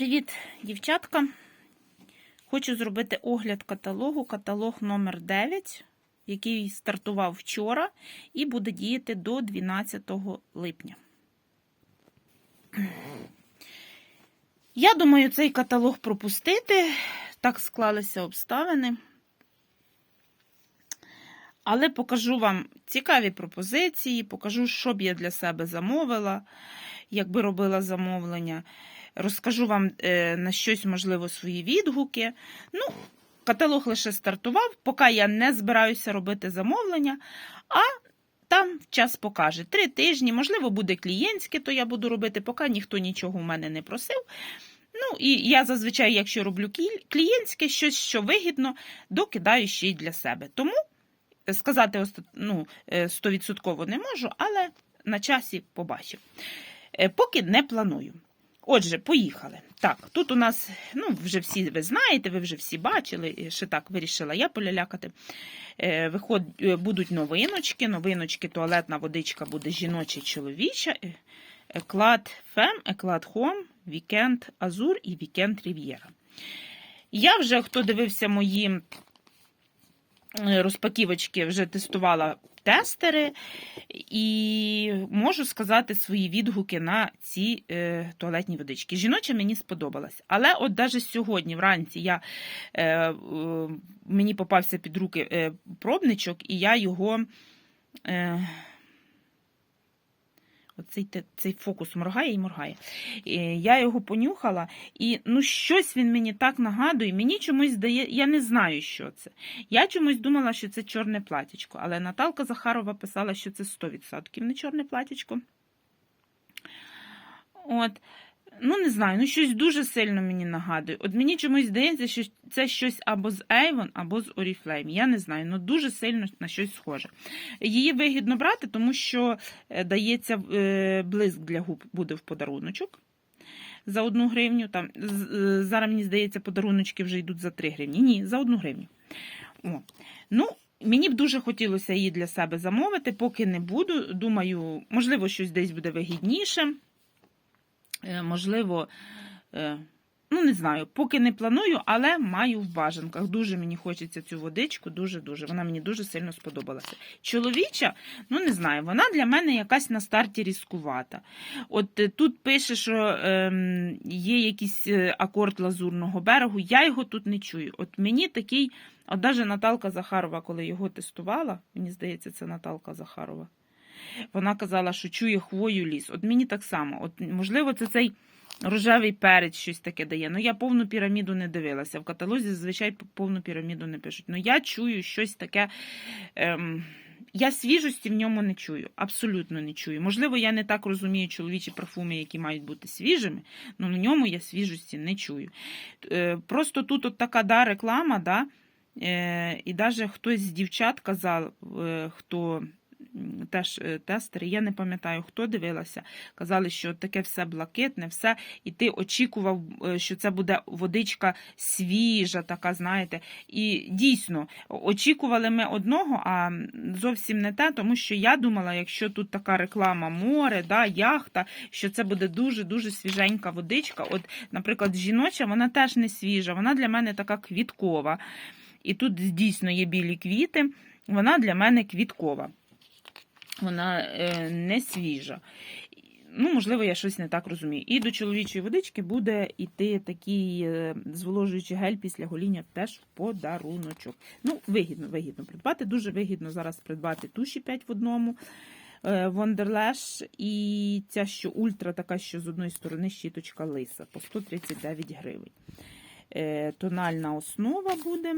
Привіт, дівчатка! Хочу зробити огляд каталогу, каталог номер 9 який стартував вчора і буде діяти до 12 липня. Я думаю, цей каталог пропустити. Так склалися обставини. Але покажу вам цікаві пропозиції, покажу, що б я для себе замовила, якби робила замовлення. Розкажу вам е, на щось, можливо, свої відгуки. Ну, каталог лише стартував, поки я не збираюся робити замовлення, а там час покаже. Три тижні, можливо, буде клієнтське, то я буду робити, поки ніхто нічого в мене не просив. Ну, і я зазвичай, якщо роблю клієнтське, щось, що вигідно, докидаю ще й для себе. Тому сказати ну, 100% не можу, але на часі побачив. Поки не планую. Отже, поїхали. Так, тут у нас, ну, вже всі ви знаєте, ви вже всі бачили, ще так вирішила я полялякати. Виход, будуть новиночки, новиночки, туалетна водичка буде жіноча чоловіча. Еклад Фем, Еклад Хом, Вікенд Азур і Вікенд Рів'єра. Я вже, хто дивився мої розпаківочки, вже тестувала тестери, і можу сказати свої відгуки на ці е, туалетні водички. Жіноча мені сподобалась. Але от навіть сьогодні, вранці, я, е, е, мені попався під руки е, пробничок, і я його. Е, Оцей цей фокус моргає і моргає. Я його понюхала, і ну щось він мені так нагадує. Мені чомусь здає, я не знаю, що це. Я чомусь думала, що це чорне платічко, але Наталка Захарова писала, що це 100% не чорне платічко. От. Ну, не знаю, ну щось дуже сильно мені нагадує. От мені чомусь здається, що це щось або з Avon, або з Oriflame. Я не знаю, ну дуже сильно на щось схоже. Її вигідно брати, тому що е, дається е, блиск для губ буде в подаруночок за одну гривню. Там, е, Зараз, мені здається, подаруночки вже йдуть за 3 гривні. Ні, за одну гривню. О. Ну, Мені б дуже хотілося її для себе замовити, поки не буду. Думаю, можливо, щось десь буде вигідніше. Е, можливо, е, ну, не знаю, поки не планую, але маю в бажанках. Дуже мені хочеться цю водичку, дуже-дуже. Вона мені дуже сильно сподобалася. Чоловіча, ну не знаю, вона для мене якась на старті різкувата. От е, тут пише, що е, є якийсь акорд лазурного берегу, я його тут не чую. От мені такий, от навіть Наталка Захарова, коли його тестувала, мені здається, це Наталка Захарова. Вона казала, що чує хвою ліс. От мені так само. От, Можливо, це цей рожевий перець щось таке дає. Ну, я повну піраміду не дивилася. В каталозі зазвичай повну піраміду не пишуть. Ну, я чую щось таке. Ем... Я свіжості в ньому не чую, абсолютно не чую. Можливо, я не так розумію чоловічі парфуми, які мають бути свіжими, але в ньому я свіжості не чую. Е, просто тут от така да, реклама, да, е, і навіть хтось з дівчат казав, е, хто теж е, тестери, я не пам'ятаю, хто дивилася. Казали, що таке все блакитне, все, і ти очікував, е, що це буде водичка свіжа, така, знаєте. І дійсно, очікували ми одного, а зовсім не те, тому що я думала, якщо тут така реклама море, да, яхта, що це буде дуже-дуже свіженька водичка. От, Наприклад, жіноча, вона теж не свіжа, вона для мене така квіткова. І тут дійсно є білі квіти, вона для мене квіткова вона е, не свіжа. Ну, Можливо, я щось не так розумію. І до чоловічої водички буде йти такий е, зволожуючий гель після гоління теж в подаруночок. Ну, вигідно, вигідно придбати. Дуже вигідно зараз придбати туші 5 в одному. Wonderlash і ця що ультра, така, що з одної сторони щіточка лиса по 139 гривень. Е, тональна основа буде,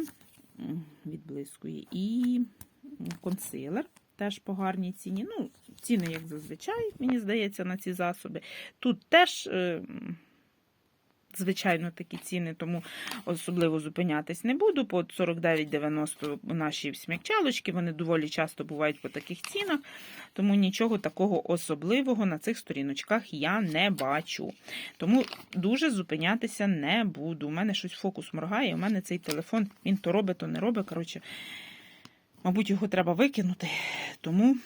відблискує, і консилер теж по гарній ціні. Ну, ціни, як зазвичай, мені здається, на ці засоби. Тут теж. Е Звичайно, такі ціни, тому особливо зупинятись не буду. По 49,90 наші смякчалочки, вони доволі часто бувають по таких цінах, тому нічого такого особливого на цих сторіночках я не бачу. Тому дуже зупинятися не буду. У мене щось фокус моргає, у мене цей телефон, він то робить, то не робить. Коротше, Мабуть, його треба викинути, тому,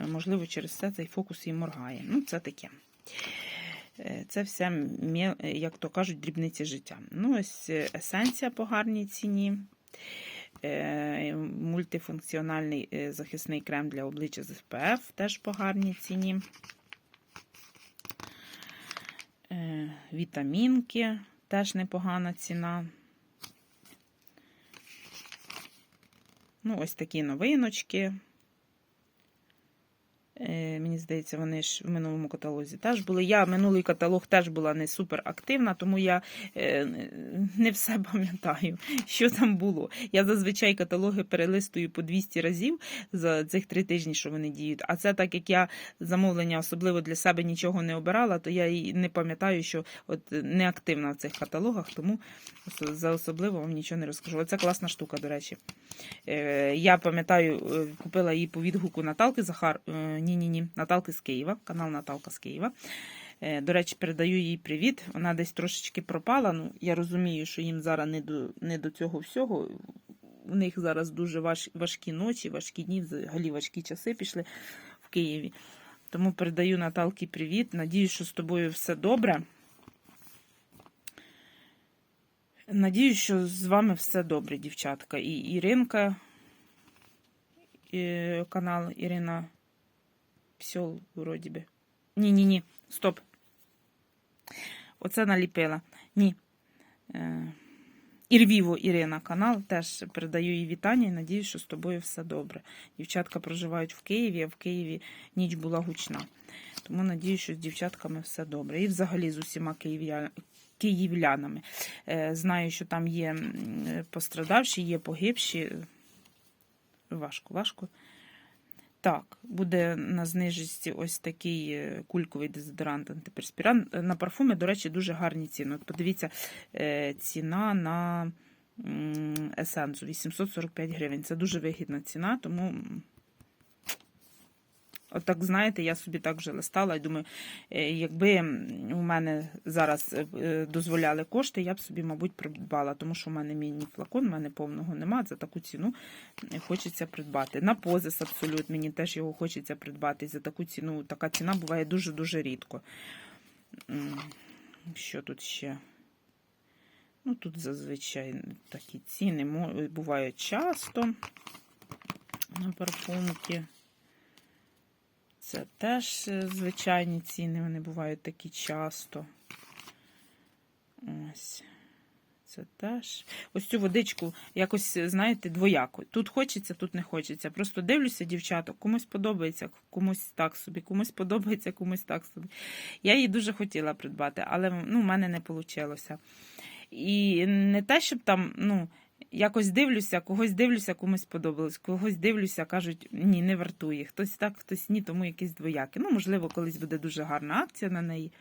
е, можливо, через це цей фокус і моргає. Ну, це таке. Е, Це все, як то кажуть, дрібниці життя. Ну, ось е, есенція по гарній ціні. Мультифункціональний захисний крем для обличчя з СПФ теж по гарній ціні. Вітамінки теж непогана ціна. Ну, ось такі новиночки. Е, Мені здається, вони ж в минулому каталозі теж були. Я минулий каталог теж була не супер активна, тому я е, не все пам'ятаю, що там було. Я зазвичай каталоги перелистую по 200 разів за цих три тижні, що вони діють. А це так як я замовлення особливо для себе нічого не обирала, то я і не пам'ятаю, що от не активна в цих каталогах, тому за особливо вам нічого не розкажу. Оце класна штука, до речі. Е, Я пам'ятаю, купила її по відгуку Наталки Захар. Е, Ні-ні-ні, Наталки з Києва, канал Наталка з Києва. Е, До речі, передаю їй привіт. Вона десь трошечки пропала. Ну, я розумію, що їм зараз не до, не до цього всього. У них зараз дуже важ, важкі ночі, важкі дні, взагалі важкі часи пішли в Києві. Тому передаю Наталки привіт. Надіюсь, що з тобою все добре. Надіюсь, що з вами все добре, дівчатка. І Іринка, і канал Ірина Псьол, вроді би. Ні, ні, стоп. Оце наліпила. Ні. Е, Ірвіво Ірина канал. Теж передаю їй вітання і надіюсь, що з тобою все добре. Дівчатка проживають в Києві, а в Києві ніч була гучна. Тому надіюсь, що з дівчатками все добре. І взагалі з усіма київлянами. Е, Знаю, що там є пострадавші, є погибші. Важко, важко. Так, буде на знижці ось такий е, кульковий дезодорант антиперспірант. Е, На парфуми, до речі, дуже гарні ціни. От подивіться, е, ціна на есенцу 845 гривень. Це дуже вигідна ціна, тому. М, От знаєте, я собі так вже листала і думаю, е, якби у мене зараз е, дозволяли кошти, я б собі, мабуть, придбала, тому що в мене міні флакон, в мене повного нема. За таку ціну е, хочеться придбати. На позис абсолют, мені теж його хочеться придбати. За таку ціну, така ціна буває дуже-дуже рідко. Що тут ще? Ну, тут зазвичай такі ціни бувають часто на парфумки. Це теж е, звичайні ціни, вони бувають такі часто. Ось. Це теж. Ось цю водичку якось, знаєте, двояко. Тут хочеться, тут не хочеться. Просто дивлюся, дівчаток, комусь подобається, комусь так собі, комусь подобається, комусь так собі. Я її дуже хотіла придбати, але ну, в мене не вийшло. І не те, щоб там, ну, якось дивлюся, когось дивлюся, комусь подобалось, когось дивлюся, кажуть, ні, не вартує. Хтось так, хтось ні, тому якісь двоякі. Ну, можливо, колись буде дуже гарна акція на неї.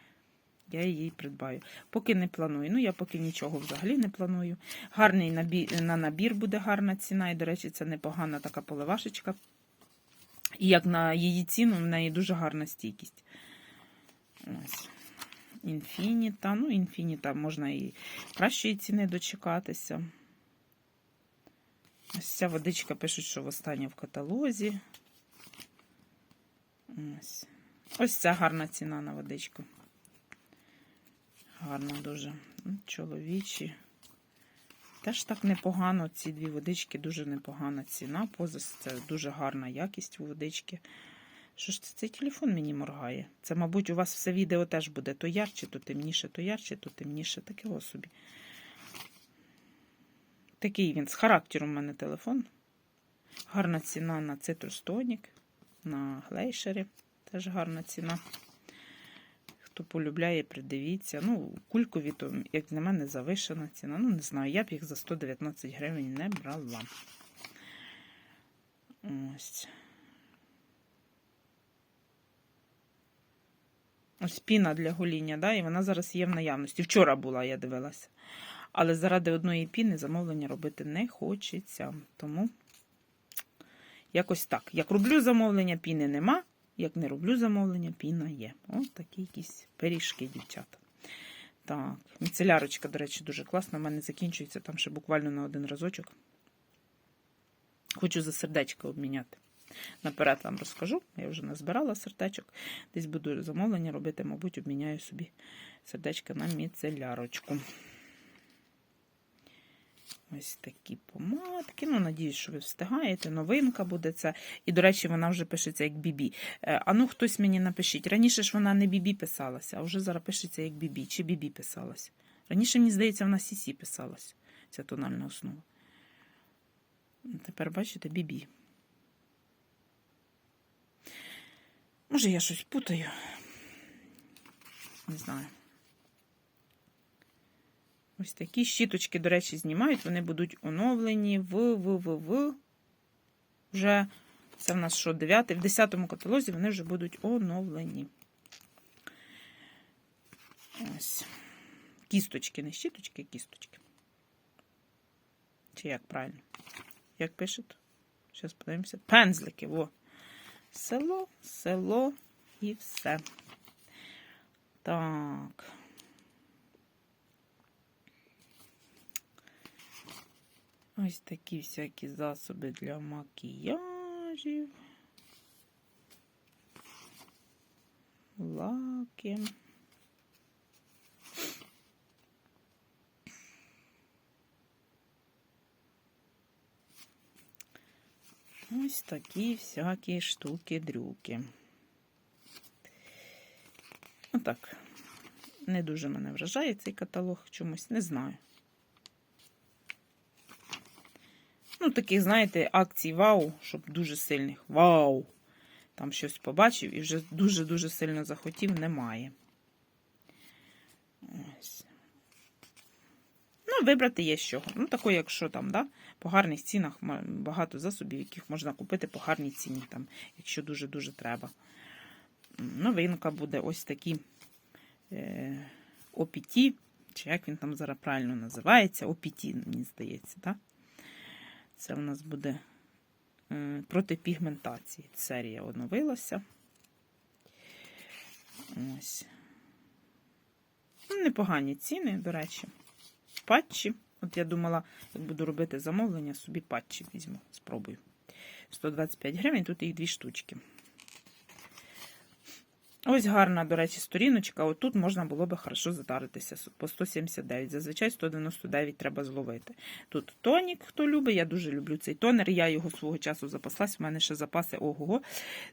Я її придбаю. Поки не планую. Ну, я поки нічого взагалі не планую. Гарний набір, на набір буде гарна ціна. І, до речі, це непогана така поливашечка. І як на її ціну, в неї дуже гарна стійкість. Ось. Інфініта. Ну, інфініта можна і кращої ціни дочекатися. Ось ця водичка пишуть, що востаннє в каталозі. Ось. Ось ця гарна ціна на водичку. Гарно дуже. Ну, Чоловічі. Теж так непогано. Ці дві водички дуже непогана ціна. Позис це дуже гарна якість у водички. Що ж це цей телефон мені моргає? Це, мабуть, у вас все відео теж буде то ярче, то темніше, то ярче, то темніше. Таке собі. Такий він з характером у мене телефон. Гарна ціна на цитрустонік, на глейшері. Теж гарна ціна. Хто полюбляє, придивіться. Ну, кулькові, то, як на мене, завишена ціна. Ну, не знаю, я б їх за 119 гривень не брала. Ось. Ось піна для гоління, да, і вона зараз є в наявності. Вчора була, я дивилася. Але заради одної піни замовлення робити не хочеться. Тому якось так. Як роблю замовлення, піни нема. Як не роблю замовлення, піна є. Ось такі якісь пиріжки, дівчата. Так, міцелярочка, до речі, дуже класна. У мене закінчується там ще буквально на один разочок. Хочу за сердечко обміняти. Наперед вам розкажу. Я вже назбирала сердечок. Десь буду замовлення робити, мабуть, обміняю собі сердечка на міцелярочку. Ось такі помадки. Ну, надіюсь, що ви встигаєте. Новинка буде це. І, до речі, вона вже пишеться як бібі. Е, А ну, хтось мені напишіть. Раніше ж вона не бібі писалася, а вже зараз пишеться як бібі. Чи бібі писалася. Раніше, мені здається, вона Сісі писалася. Ця тональна основа. Тепер бачите, бібі. Може, я щось путаю. Не знаю. Ось такі щіточки, до речі, знімають. Вони будуть оновлені в, в, в, в. Вже це в нас що, 9 в 10 каталозі вони вже будуть оновлені. Ось. Кісточки, не щіточки, а кісточки. Чи як правильно? Як пишуть? Зараз подивимося. Пензлики, во. Село, село і все. Так. Ось такі всякі засоби для макіяжів. Лаки. Ось такі всякі штуки-дрюки. Отак. Не дуже мене вражає цей каталог чомусь, не знаю. Ну, таких, знаєте, акцій вау, щоб дуже сильних. Вау! Там щось побачив і вже дуже-дуже сильно захотів, немає. Ось. Ну, вибрати є чого. Ну, такої, якщо там, да, по гарних цінах багато засобів, яких можна купити по гарній ціні, там, якщо дуже-дуже треба. Новинка буде ось такі е, опіті, чи як він там зараз правильно називається, опіті, мені здається, так? Це у нас буде е, проти пігментації. Серія оновилася. Ось. Ну, Непогані ціни, до речі. Патчі. От я думала, як буду робити замовлення, собі патчі візьму, спробую. 125 гривень, тут їх дві штучки. Ось гарна, до речі, сторіночка. Отут можна було би хорошо затаритися по 179. Зазвичай 199 треба зловити. Тут тонік, хто любить. Я дуже люблю цей тонер. Я його свого часу запаслась. У мене ще запаси ого-го,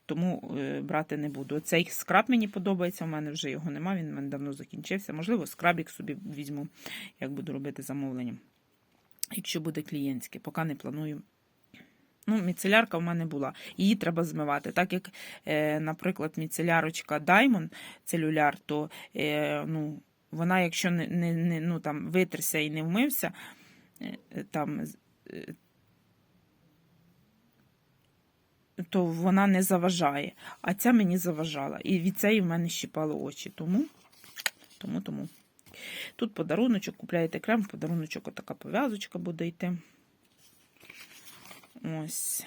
тому е, брати не буду. Цей скраб мені подобається. У мене вже його нема, він в мене давно закінчився. Можливо, скрабік собі візьму, як буду робити замовлення. Якщо буде клієнтське, поки не планую. Ну, міцелярка в мене була. Її треба змивати. Так як, е, наприклад, міцелярочка Diamond целюляр, то е, ну, вона, якщо не, не, не ну, там, витерся і не вмився, е, там, то вона не заважає. А ця мені заважала. І від цієї в мене щипало очі. Тому, тому, тому. Тут подаруночок, купляєте крем, в подаруночок отака пов'язочка буде йти. Ось.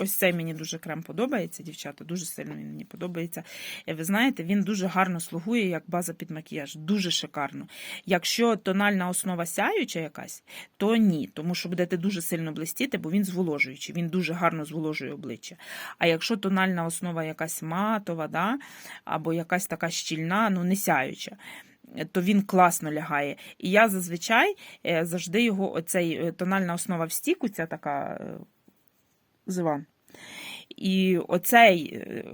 Ось цей мені дуже крем подобається, дівчата. Дуже сильно він мені подобається. І ви знаєте, він дуже гарно слугує як база під макіяж. Дуже шикарно. Якщо тональна основа сяюча якась, то ні, тому що будете дуже сильно блистіти, бо він зволожуючий, він дуже гарно зволожує обличчя. А якщо тональна основа якась матова, да, або якась така щільна, ну не сяюча. То він класно лягає. І я зазвичай е, завжди його, оцей е, тональна основа в стіку, ця така зива. І оцей е,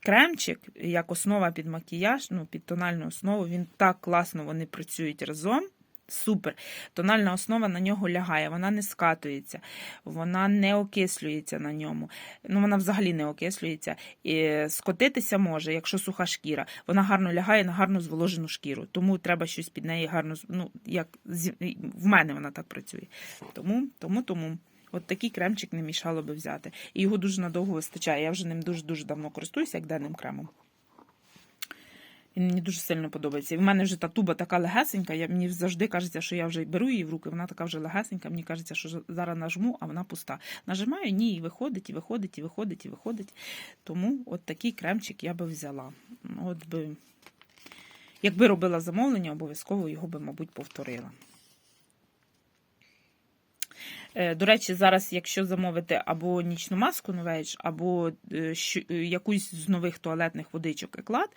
кремчик, як основа під макіяж, ну, під тональну основу, він так класно вони працюють разом. Супер. Тональна основа на нього лягає, вона не скатується, вона не окислюється на ньому. Ну, вона взагалі не окислюється. І скотитися може, якщо суха шкіра. Вона гарно лягає на гарно зволожену шкіру. Тому треба щось під неї гарно. Ну, як в мене вона так працює. Тому, тому, тому. От такий кремчик не мішало би взяти. І його дуже надовго вистачає. Я вже ним дуже-дуже давно користуюся, як денним кремом. Він мені дуже сильно подобається. І в мене вже та туба така легесенька. Я, мені завжди кажеться, що я вже беру її в руки, вона така вже легесенька. Мені кажеться, що зараз нажму, а вона пуста. Нажимаю, ні, і виходить, і виходить, і виходить, і виходить. Тому от такий кремчик я би взяла. От би, якби робила замовлення, обов'язково його би, мабуть, повторила. Е, До речі, зараз, якщо замовити або нічну маску Novage, або е, е, якусь з нових туалетних водичок еклад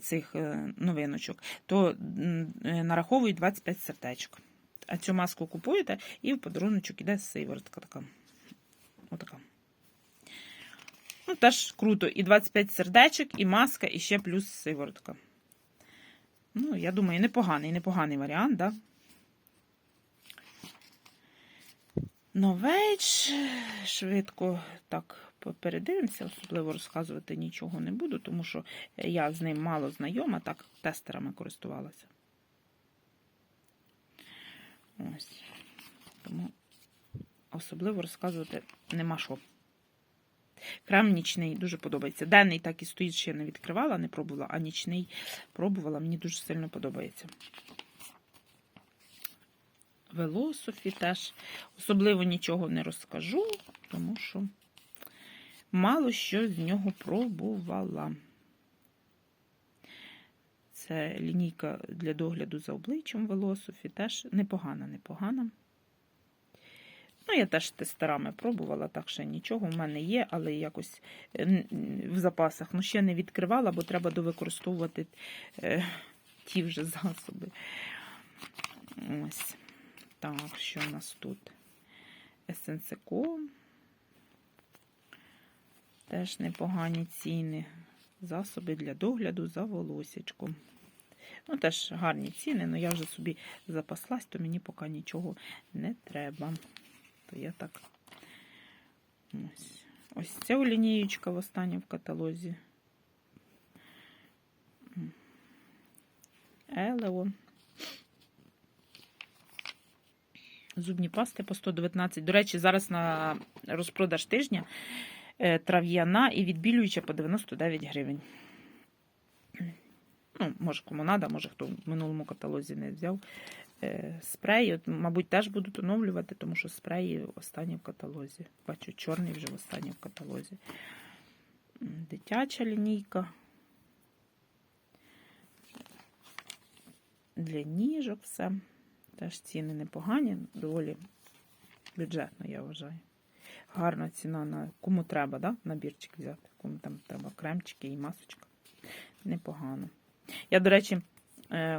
цих новиночок, то нараховують 25 сердечок. А цю маску купуєте і в подаруночок іде сиворотка така. Отака. Ну, теж круто. І 25 сердечок, і маска, і ще плюс сиворотка. Ну, я думаю, непоганий, непоганий варіант, да? Новейдж. Швидко так передивимося, особливо розказувати нічого не буду, тому що я з ним мало знайома, так тестерами користувалася. Ось. Тому особливо розказувати нема що. Крем нічний дуже подобається. Денний так і стоїть, ще не відкривала, не пробувала, а нічний пробувала, мені дуже сильно подобається. Велософі теж особливо нічого не розкажу, тому що мало що з нього пробувала. Це лінійка для догляду за обличчям Велософі, теж непогана, непогана. Ну, я теж тестерами пробувала, так що нічого в мене є, але якось е, в запасах. Ну, ще не відкривала, бо треба довикористовувати е, ті вже засоби. Ось. Так, що у нас тут? Есенсико. Теж непогані ціни. Засоби для догляду за волосячком. Ну, теж гарні ціни, але я вже собі запаслась, то мені поки нічого не треба. То я так. Ось. Ось ця лінієчка в останньому в каталозі. Елео. Зубні пасти по 119. До речі, зараз на розпродаж тижня е, трав'яна і відбілююча по 99 гривень. Ну, може, кому надо, може хто в минулому каталозі не взяв е, спреї. От, мабуть, теж будуть оновлювати, тому що спреї останні в каталозі. Бачу, чорний вже в останній в каталозі. Дитяча лінійка. Для ніжок все. Теж ціни непогані, доволі бюджетно, я вважаю. Гарна ціна на кому треба, да? набірчик взяти. Кому там треба кремчики і масочка. Непогано. Я, до речі,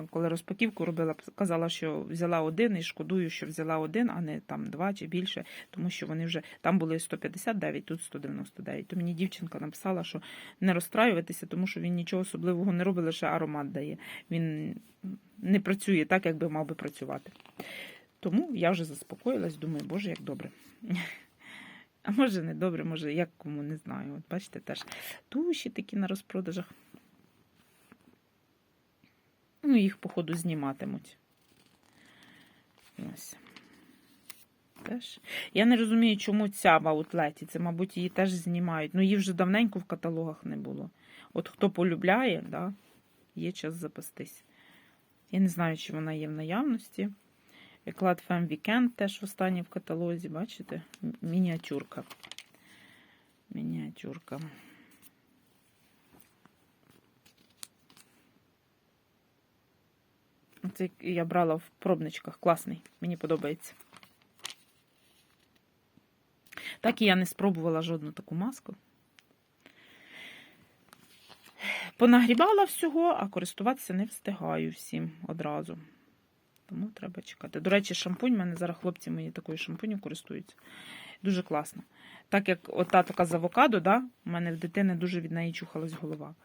коли розпаківку робила, казала, що взяла один і шкодую, що взяла один, а не там два чи більше, тому що вони вже там були 159, тут 199. То мені дівчинка написала, що не розстраюватися, тому що він нічого особливого не робить, лише аромат дає. Він не працює так, як би мав би працювати. Тому я вже заспокоїлась, думаю, боже, як добре. А може не добре, може, як кому не знаю. От бачите, теж туші такі на розпродажах. Ну, їх, походу, зніматимуть. Ось. Теж. Я не розумію, чому ця в аутлеті. Це, мабуть, її теж знімають. Ну, її вже давненько в каталогах не було. От хто полюбляє, да, є час запастись. Я не знаю, чи вона є в наявності. Еклад Femme Weekend теж в в каталозі, бачите? Мініатюрка. Мініатюрка. Це я брала в пробничках. Класний. Мені подобається. Так і я не спробувала жодну таку маску. Понагрібала всього, а користуватися не встигаю всім одразу. Тому треба чекати. До речі, шампунь, в мене зараз хлопці мої такою шампуню користуються. Дуже класно. Так як ота така з авокадо, да, у мене в дитини дуже від неї чухалась голова.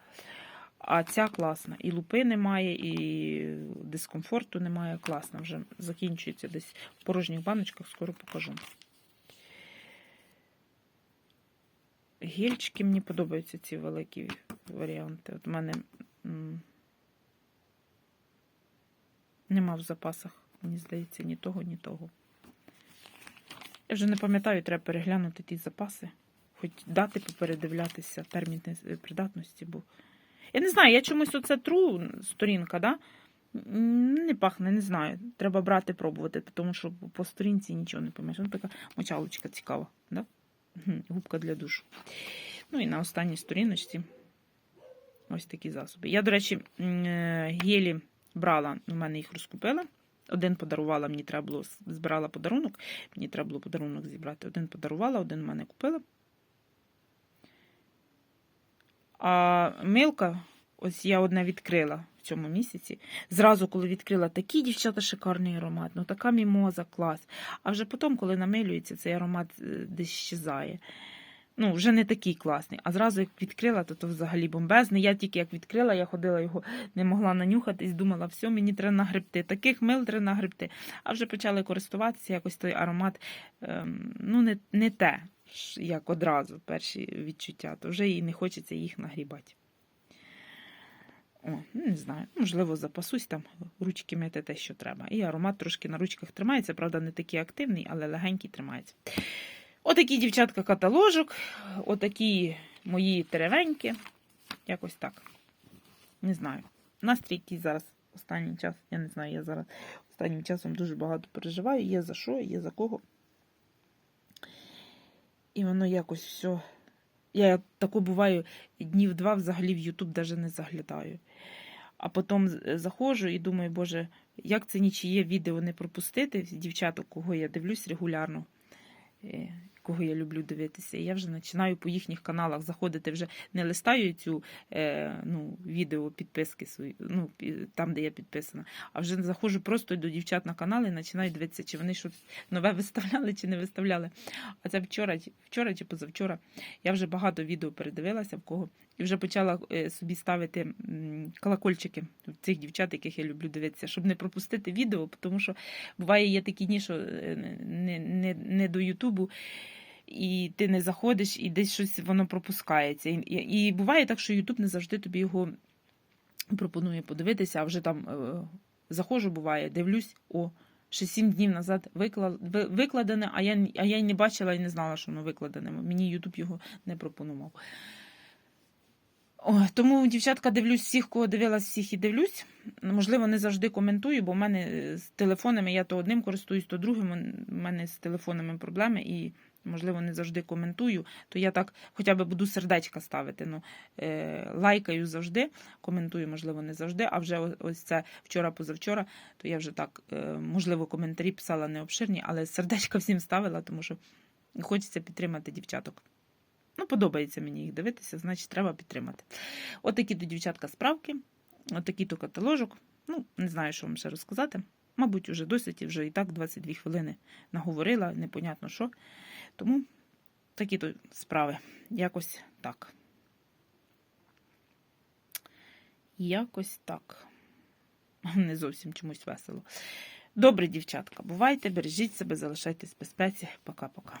А ця класна. І лупи немає, і дискомфорту немає. Класна. Вже закінчується десь в порожніх баночках, скоро покажу. Гельчики мені подобаються ці великі варіанти. От у мене нема в запасах, мені здається, ні того, ні того. Я вже не пам'ятаю, треба переглянути ті запаси, хоч дати попередивлятися термін придатності, бо. Я не знаю, я чомусь оце тру сторінка, да? Не пахне, не знаю. Треба брати, пробувати, тому що по сторінці нічого не пам'ятаєш. Ось така мочалочка цікава, да? Губка для душу. Ну і на останній сторіночці ось такі засоби. Я, до речі, е, гелі брала, у мене їх розкупила. Один подарувала, мені треба було збирала подарунок. Мені треба було подарунок зібрати. Один подарувала, один в мене купила. А милка, ось я одне відкрила в цьому місяці. Зразу, коли відкрила, такі дівчата шикарний аромат, ну така мімоза, клас. А вже потім, коли намилюється, цей аромат е, десь щезає. Ну, вже не такий класний. А зразу як відкрила, то то взагалі бомбезний. Я тільки як відкрила, я ходила його, не могла нанюхатись, думала, все, мені треба нагребти. Таких мил треба нагребти. А вже почали користуватися, якось той аромат, ем, ну, не, не те, як одразу перші відчуття, то вже і не хочеться їх нагрібати. О, ну, не знаю, можливо, запасусь там ручки мити те, що треба. І аромат трошки на ручках тримається, правда, не такий активний, але легенький тримається. Отакі, дівчатка, каталожок, отакі мої теревеньки. Якось так. Не знаю. Настрій який зараз останній час, я не знаю, я зараз останнім часом дуже багато переживаю. Є за що, є за кого. І воно якось все. Я тако буваю днів два взагалі в Ютуб навіть не заглядаю. А потім заходжу і думаю, боже, як це нічиє відео не пропустити, дівчаток, кого я дивлюсь регулярно, е, кого я люблю дивитися. І я вже починаю по їхніх каналах заходити, вже не листаю цю е, ну, відео підписки свої, ну, там, де я підписана, а вже заходжу просто до дівчат на канал і починаю дивитися, чи вони щось нове виставляли, чи не виставляли. А це вчора, вчора чи позавчора я вже багато відео передивилася в кого. І вже почала е, собі ставити колокольчики цих дівчат, яких я люблю дивитися, щоб не пропустити відео, тому що буває є такі дні, що е, не, не, не до Ютубу, і ти не заходиш, і десь щось воно пропускається. І, і, і буває так, що Ютуб не завжди тобі його пропонує подивитися, а вже там е, заходжу, буває, дивлюсь, о. Ще сім днів назад викла- викладене, а я, а я й не бачила і не знала, що воно викладене. Мені Ютуб його не пропонував. Тому, дівчатка, дивлюсь всіх, кого дивилась, всіх і дивлюсь. Можливо, не завжди коментую, бо в мене е, з телефонами я то одним користуюсь, то другим. У мене з телефонами проблеми і, можливо, не завжди коментую. То я так хоча б буду сердечка ставити. Ну, е, лайкаю завжди, коментую, можливо, не завжди. А вже ось це вчора-позавчора, то я вже так, е, можливо, коментарі писала не обширні, але сердечка всім ставила, тому що хочеться підтримати дівчаток. Ну, подобається мені їх дивитися, значить, треба підтримати. Отакі то дівчатка справки, отакий то каталожок. Ну, не знаю, що вам ще розказати. Мабуть, уже досить, і вже і так 22 хвилини наговорила, непонятно що. Тому такі то справи. Якось так. Якось так. Не зовсім чомусь весело. Добре, дівчатка, бувайте, бережіть себе, залишайтесь в безпеці. Пока-пока.